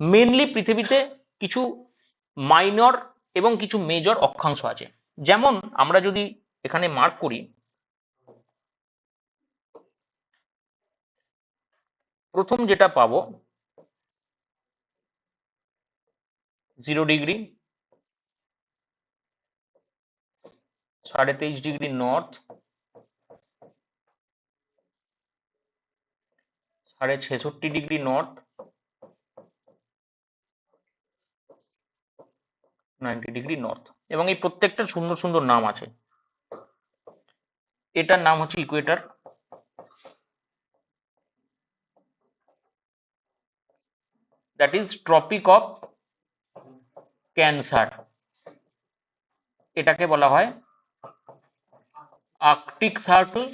Mainly পৃথিবীতে কিছু minor এবং কিছু মেজর অক্ষাংশ আছে। যেমন আমরা যদি এখানে মার্ক করি, প্রথম যেটা পাবো জিরো ডিগ্রি সাড়ে তেইশ ডিগ্রি নর্থ সাড়ে ছেষট্টি degree north ninety degree north এবং এই প্রত্যেকটা সুন্দর সুন্দর নাম আছে। এটার নাম হচ্ছে equator that is Tropic of Cancer এটাকে বলা হয় আর্কটিক সার্কেল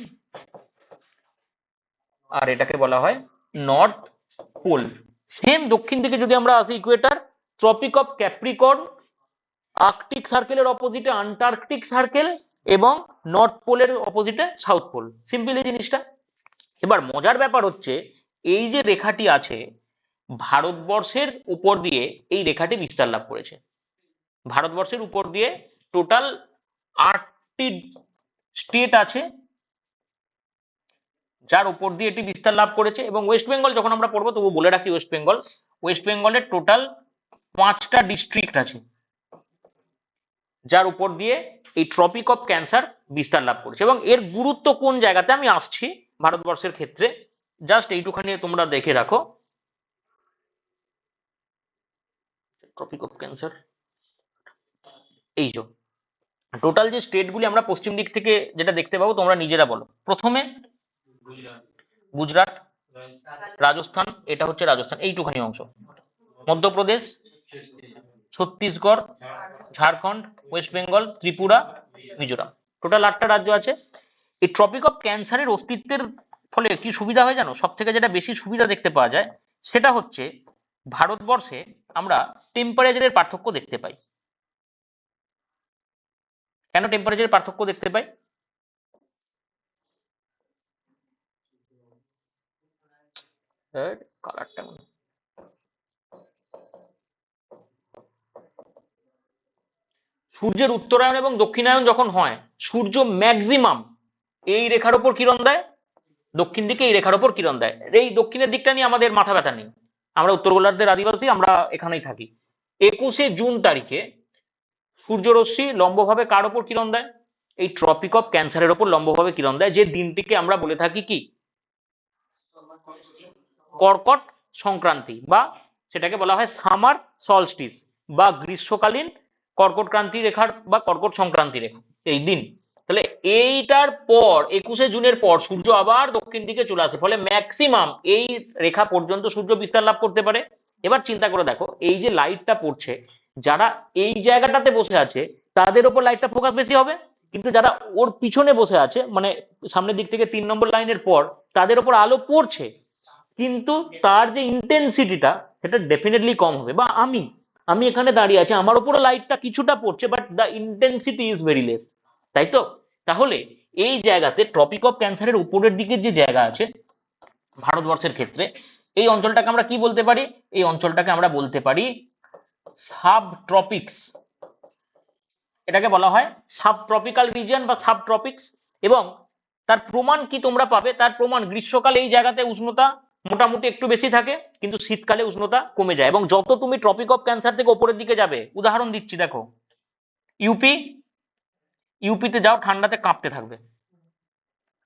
আর এটাকে বলা হয় নর্থ পোল সেম দক্ষিণ দিকে যদি আমরা আসি equator Tropic of Capricorn Arctic সার্কেলের অপোজিটে আন্টার্কটিক সার্কেল এবং নর্থ পোলের অপোজিটে সাউথ পোল। সিম্পল এই জিনিসটা। এবার মজার ব্যাপার হচ্ছে, এই যে রেখাটি আছে, ভারতবর্ষের উপর দিয়ে এই রেখাটি বিস্তার লাভ করেছে। ভারতবর্ষের উপর দিয়ে টোটাল আটটি স্টেট আছে, যার উপর দিয়ে এটি বিস্তার লাভ করেছে এবং ওয়েস্ট বেঙ্গল যখন আমরা পড়ব, তবু বলে রাখি ওয়েস্ট বেঙ্গল ওয়েস্ট বেঙ্গলের টোটাল পাঁচটা ডিস্ট্রিক্ট আছে। যার উপর দিয়ে এই ট্রপিক অফ ক্যান্সার বিস্তার লাভ করেছে। এবং এর গুরুত্ব কোন জায়গাতে? আমি আসছি ভারতবর্ষের ক্ষেত্রে। জাস্ট এইটুখানি তোমরা দেখে রাখো। ট্রপিক অফ ক্যান্সার এই যে টোটাল যে স্টেটগুলি আমরা পশ্চিম দিক থেকে যেটা দেখতে পাবো, তোমরা নিজেরা বলো। প্রথমে গুজরাট, রাজস্থান, এটা হচ্ছে রাজস্থান। এইটুখানি অংশ। মধ্যপ্রদেশ, ছত্তিশগড় ঝাড়খণ্ড ওয়েস্ট বেঙ্গল ত্রিপুরা, মিজোরাম। টোটাল আটটা রাজ্য আছে। এই ট্রপিক অফ ক্যান্সারের অস্তিত্বের ফলে কি সুবিধা হয় জানো? সব থেকে যেটা বেশি সুবিধা দেখতে পাওয়া যায়, সেটা হচ্ছে ভারতবর্ষে আমরা টেম্পারেচারের পার্থক্য দেখতে পাই। কেন টেম্পারেচারের পার্থক্য দেখতে পাই? কালারটা সূর্যের উত্তরায়ণ এবং দক্ষিণায়ন যখন হয়, সূর্য ম্যাক্সিমাম এই রেখার ওপর কিরণ দেয়? দক্ষিণ দিকে এই রেখার ওপর কিরণ দেয়। এই দক্ষিণের দিকটা নিয়ে আমাদের মাথা ব্যথা নেই। আমরা উত্তর গোলার্ধের আদিবাসী, আমরা এখানেই থাকি। একুশে জুন তারিখে সূর্যরশ্মি লম্বভাবে কার ওপর কিরণ দেয়? এই ট্রপিক অফ ক্যান্সারের ওপর লম্বভাবে কিরণ দেয়। যে দিনটিকে আমরা বলে থাকি কি? কর্কট সংক্রান্তি বা সেটাকে বলা হয় সামার সলস্টিস বা গ্রীষ্মকালীন কর্কট ক্রান্তি রেখার বা কর্কট সংক্রান্তি রেখা, এই দিন। তাহলে এইটার পর, একুশে জুনের পর সূর্য আবার দক্ষিণ দিকে চলে আসে, ফলে ম্যাক্সিমাম এই রেখা পর্যন্ত সূর্য বিস্তার লাভ করতে পারে। এবার চিন্তা করে দেখো, এই যে লাইটটা পড়ছে, যারা এই জায়গাটাতে বসে আছে, তাদের ওপর লাইটটা ফোকাস বেশি হবে। কিন্তু যারা ওর পিছনে বসে আছে মানে সামনের দিক থেকে তিন নম্বর লাইনের পর, তাদের ওপর আলো পড়ছে। কিন্তু তার যে ইন্টেন্সিটিটা সেটা ডেফিনেটলি কম হবে। বা আমি আমি এখানে দাঁড়িয়ে আছি, আমার উপরে লাইটটা কিছুটা পড়ছে but the intensity is very less তাই তো? তাহলে এই জায়গাতে ট্রপিক অফ ক্যান্সারের উপরের দিকের যে জায়গা আছে, ভারতবর্ষের ক্ষেত্রে, এই অঞ্চলটাকে আমরা কি বলতে পারি? এই অঞ্চলটাকে আমরা বলতে পারি সাব ট্রপিক্স এটাকে বলা হয় সাব ট্রপিক্যাল রিজিয়ন বা সাব ট্রপিক্স এবং তার প্রমাণ কি তোমরা পাবে? তার প্রমাণ গ্রীষ্মকালে এই জায়গাতে উষ্ণতা মোটামুটি একটু বেশি থাকে, কিন্তু শীতকালে উষ্ণতা কমে যায়। এবং যত তুমি ট্রপিক অফ ক্যান্সার থেকে ওপরের দিকে যাবে, উদাহরণ দিচ্ছি, দেখো। ইউপি ইউপিতে যাও, ঠান্ডাতে কাঁপতে থাকবে।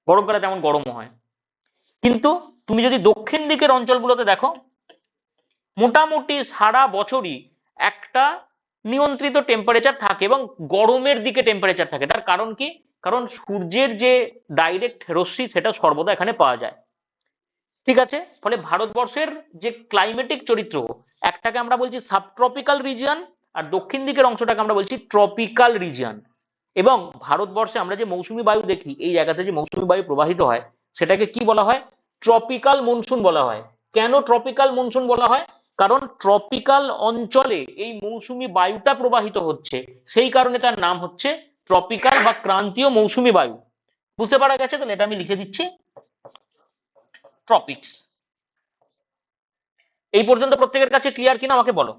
গরমকালে তেমন গরমও হয়। কিন্তু তুমি যদি দক্ষিণ দিকের অঞ্চলগুলোতে দেখো, মোটামুটি সারা বছরই একটা নিয়ন্ত্রিত টেম্পারেচার থাকে এবং গরমের দিকে টেম্পারেচার থাকে। তার কারণ কি? কারণ সূর্যের যে ডাইরেক্ট রশ্মি, সেটা সর্বদা এখানে পাওয়া যায়। ঠিক আছে? ফলে ভারতবর্ষের যে ক্লাইমেটিক চরিত্র, একটাকে আমরা বলছি সাবট্রপিক্যাল রিজিয়ন আর দক্ষিণ দিকের অংশটাকে আমরা বলছি ট্রপিক্যাল রিজিয়ন এবং ভারতবর্ষে আমরা যে মৌসুমি বায়ু দেখি, এই জায়গাতে যে মৌসুমি বায়ু প্রবাহিত হয়, সেটাকে কি বলা হয়? ট্রপিক্যাল মনসুন বলা হয়। কেন ট্রপিক্যাল মনসুন বলা হয়? কারণ ট্রপিক্যাল অঞ্চলে এই মৌসুমি বায়ুটা প্রবাহিত হচ্ছে, সেই কারণে তার নাম হচ্ছে ট্রপিক্যাল বা ক্রান্তীয় মৌসুমি বায়ু। বুঝতে পারা গেছে তো? এটা আমি লিখে দিচ্ছি। ট্রপিক্স এই পর্যন্ত প্রত্যেকের কাছে ক্লিয়ার কিনা আমাকে বলো।